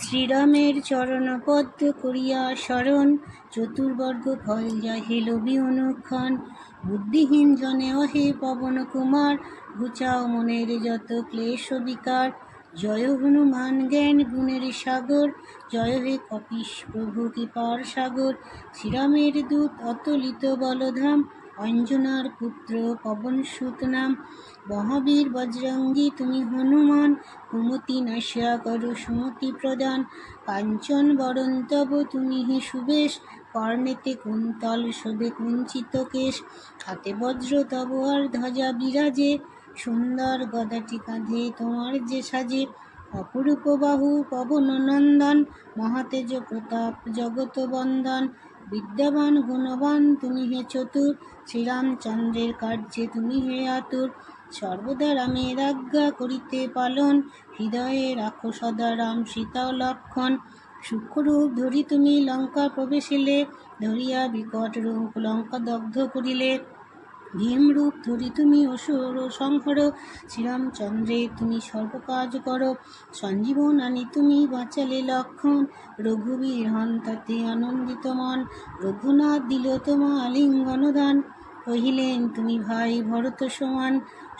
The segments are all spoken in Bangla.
শ্রীরামের চরণপদ্ম করিয়া স্মরণ চতুর্বর্গ ফল যাহে লোভী অনুক্ষণ বুদ্ধিহীন জনে অহে পবন কুমার, ঘুচাও মনের যত ক্লেশ বিকার। জয় হনুমান জ্ঞান গুণের সাগর, জয় হে কপিস প্রভু কৃপার সাগর। শ্রীরামের দূত অতলিত বলধাম অঞ্জনার পুত্র পবন নাম, মহাবীর বজরঙ্গী তুমি হনুমান, কুমতি নাশিয়া করো সুমতি প্রদান, কাঞ্চন বরণ তব তুমি হে সুবেশ, কর্ণেতে কুন্তল শোভে কুঞ্চিত কেশ, হাতে বজ্র তব আর ধ্বজা বিরাজে, সুন্দর গদাটি কাঁধে তোমার যে সাজে, অপরূপ বাহু পবন নন্দন, মহাতেজ প্রতাপ জগত বন্দন বিদ্যাবান, গুণবান, তুমি হে চতুর, শ্রীরামচন্দ্রের কার্যে তুমি হে আতুর। সর্বদা রামের আজ্ঞা করিতে পালন, হৃদয়ে রাখো সদা রাম সীতা লক্ষণ। সূক্ষ্মরূপ ধরি তুমি লঙ্কা প্রবেশিলে, ধরিয়া বিকট রূপ লঙ্কা দগ্ধ করিলে। ভীমরূপ ধরি তুমি অসুর সংহর শ্রীরামচন্দ্রে তুমি সর্বকাজ করো। সঞ্জীবন আনি তুমি বাঁচালে লক্ষণ, রঘুবীর হন তাতে আনন্দিত মন। রঘুনাথ দিল তোমা আলিঙ্গন দান কহিলেন, তুমি ভাই ভরত সমান,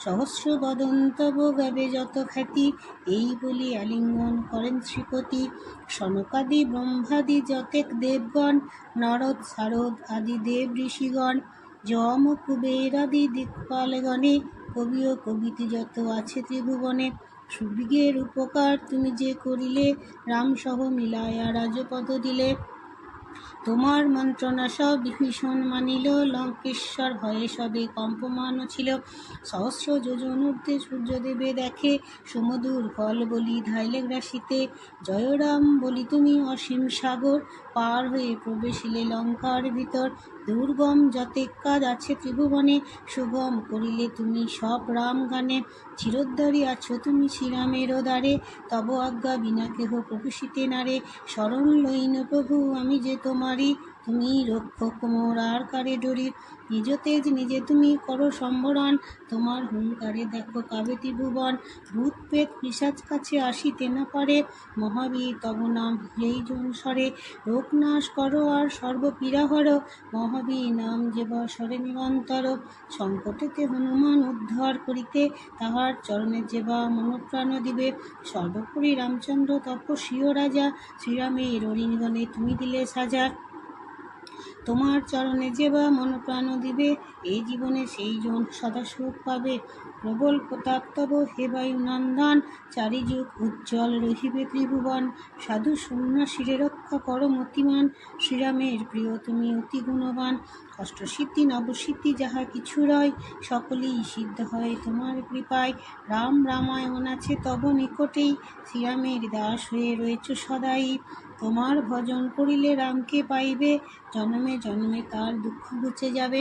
সহস্র বদন তব গাবে যত খ্যাতি। এই বলি আলিঙ্গন করেন শ্রীপতি। সনকাদি ব্রহ্মাদি, যতেক দেবগণ, নরদ শারদ আদি দেব ঋষিগণ যম কুবের আদি দিকপালগণে কবি ও কবিতে যত আছে ত্রিভুবনে, সুবিগের উপকার তুমি যে করিলে, রামসহ মিলায়া রাজপদ দিলে। তোমার মন্ত্রণা সব বিভীষণ মানিল, লঙ্কেশ্বর ভয়ে সবে কম্পমানও ছিল। সহস্র যোজন ঊর্ধ্বে সূর্যদেবে দেখে সমুদূর ফল বলি ধাইলে গ্রাসিতে। জয়রাম বলি তুমি অসীম সাগর, পার হয়ে প্রবেশিলে লঙ্কার ভিতর। দুর্গম যতেক কাজ আছে ত্রিভুবনে, শুভম করিলে তুমি সব রাম গানে। চিরোদ্ধারী আছো তুমি শ্রীরামের দ্বারে, তব আজ্ঞা বিনা কেহ প্রভুষিতে নারে। শরণ লইন প্রভু, আমি যে তোমারই তুমি রক্ষক মোর আর কারে ডরি নিজ তেজ নিজে তুমি করো সম্বরণ। তোমার হুঙ্কারে দেখো কাবে ত্রিভুবন। ভূত পেত পিসাজ কাছে আসিতে না পারে। মহাবীর তব নাম জন স্বরে রোগনাশ করো আর সর্বপীড়া হর মহাবীর নাম যে স্বরে নিরন্তর। সংকটেতে হনুমান উদ্ধার করিতে তাহার চরণে যে বা মনোপ্রাণ দিবে। সর্বোপরি রামচন্দ্র তপস্বীয় রাজা। শ্রীরামের অরিণগণে তুমি দিলে সাজা। তোমার চরণে যে বা মনপ্রাণ দিবে, এই জীবনে সেই জন সদা সুখ পাবে। প্রবল প্রতাপ তব হে বায়ুনন্দন, চারিযুগ উজ্জ্বল রহিবে ত্রিভুবন। সাধু সন্ন্যাসীরে রক্ষা কর মতিমান, শ্রীরামের প্রিয় তুমি অতি গুণবান। অষ্টসিদ্ধি নবসিদ্ধি যাহা কিছু রয়, সকলেই সিদ্ধ হয় তোমার কৃপায়। রাম রামায়ণ আছে তব নিকটেই, শ্রীরামের দাস হয়ে রয়েছ সদাই। তোমার ভজন করিলে রামকে পাইবে। জনমে জনমে তার দুঃখ ঘুচে যাবে।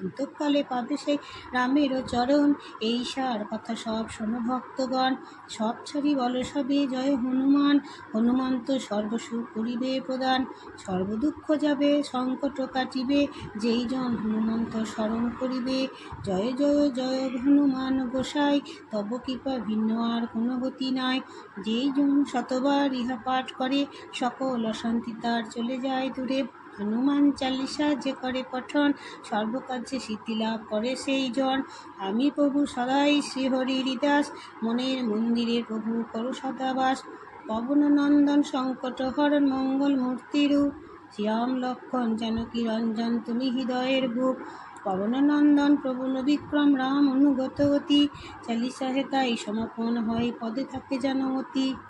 অন্তকালে পাবে সেই রামেরও চরণ। এই সার কথা সব শোনো ভক্তগণ। সব ছাড়ি বল সবে, জয় হনুমান হনুমান। হনুমন্ত সর্বসুখ করিবে প্রদান। সর্বদুঃখ যাবে, সংকট কাটিবে। যেই জন হনুমন্ত স্মরণ করিবে, জয় জয় জয় হনুমান গোসাই। তব কৃপা ভিন্ন আর কোনো গতি নাই। যেই জন শতবার ইহা পাঠ করে, সকল অশান্তি তার চলে যায় দূরে। হনুমান চালিসা যে করে পঠন, সর্বকার্যে সিদ্ধি লাভ করে সেই জন। আমি প্রভু সদাই শ্রীহরির দাস, মনের মন্দিরে প্রভু করো সদাবাস। পবননন্দন সংকট হরণ মঙ্গল মূর্তিরূপ শ্যাম লক্ষণ জানকী রঞ্জন, তুমি হৃদয়ের বুক। পবননন্দন প্রবল বিক্রম রাম অনুগত গতি। চালিসা হেতাই সমাপন হয়, পদে থাকে জানমতি